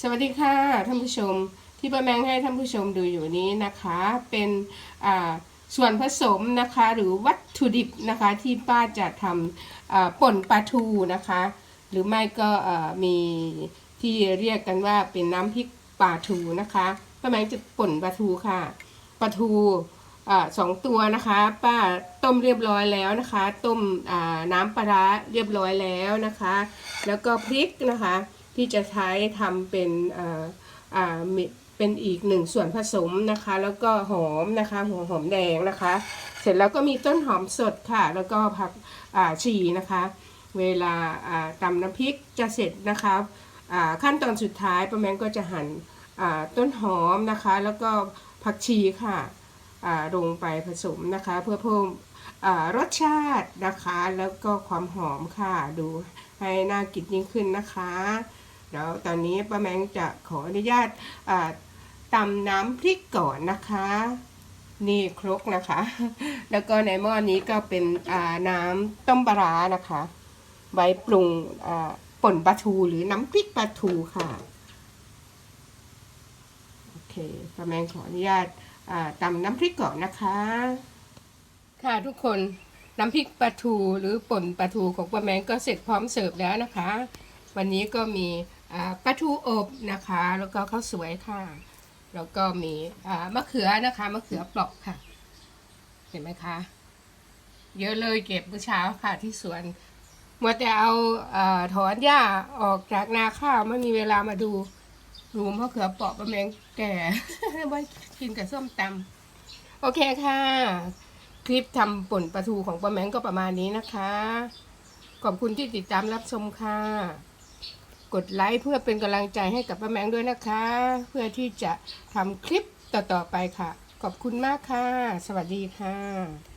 สวัสดีค่ะท่านผู้ชมที่ป้าแมงให้ท่านผู้ชมดูอยู่นี้นะคะ เป็นส่วนผสมนะคะหรือวัตถุดิบนะคะที่ป้าจะทำอ่าป่นปลาทูนะคะ หรือไม่ก็มีที่เรียกกันว่าเป็นน้ำพริกปลาทูนะคะป้าแมงจะป่นปลาทูค่ะปลาทูอสองตัวนะคะ ป้าต้มเรียบร้อยแล้วนะคะ ต้มน้ำปลาเรียบร้อยแล้วนะคะ แล้วก็พริกนะคะ ที่จะใช้ทำเป็นอ่าอ่าเป็นอีกหนึ่งส่วนผสมนะคะ แล้วก็หอมนะคะหัวหอมแดงนะคะ เสร็จแล้วก็มีต้นหอมสดค่ะ แล้วก็ผักอ่าชีนะคะ เวลาตำน้ำพริกจะเสร็จนะคะอ่าขั้นตอนสุดท้ายป้าแมงก็จะหั่นอ่าต้นหอมนะคะ แล้วก็ผักชีค่ะอ่าลงไปผสมนะคะ เพื่อเพิ่มอ่ารสชาตินะคะ แล้วก็ความหอมค่ะดูให้น่ากินยิ่งขึ้นนะคะ เดี๋ยวตอนนี้ป้าแมงจะขออนุญาตอ่าตำน้ำพริกก่อนนะคะ นี่ครกนะคะ แล้วก็ในหม้อนี้ก็เป็นน้ำต้มปลาร้านะคะ ไว้ปรุงป่นปลาทูหรือน้ำพริกปลาทูค่ะโอเคป้าแมงขออนุญาตอ่าตำน้ำพริกก่อนนะคะ ค่ะทุกคนน้ำพริกปลาทูหรือป่นปลาทูของป้าแมงก็เสร็จพร้อมเสิร์ฟแล้วนะคะ วันนี้ก็มี ปลาทูอบนะคะ แล้วก็ข้าวสวยค่ะ แล้วก็มีมะเขือนะคะมะเขือเปลอกค่ะ เห็นไหมคะ เยอะเลยเก็บเมื่อเช้าค่ะที่สวนมัวแต่เอาอถอนหญ้าออกจากนาข้าวไม่มีเวลามาดูรูมะเขือเปราะป้าแมงแก่ไว้กินกับส้มตำโอเคค่ะ คลิปทำป่นปลาทูของป้าแมงก็ประมาณนี้นะคะ ขอบคุณที่ติดตามรับชมค่ะ กดไลค์เพื่อเป็นกำลังใจให้กับป้าแมงด้วยนะคะ เพื่อที่จะทำคลิปต่อๆไปค่ะ ขอบคุณมากค่ะ สวัสดีค่ะ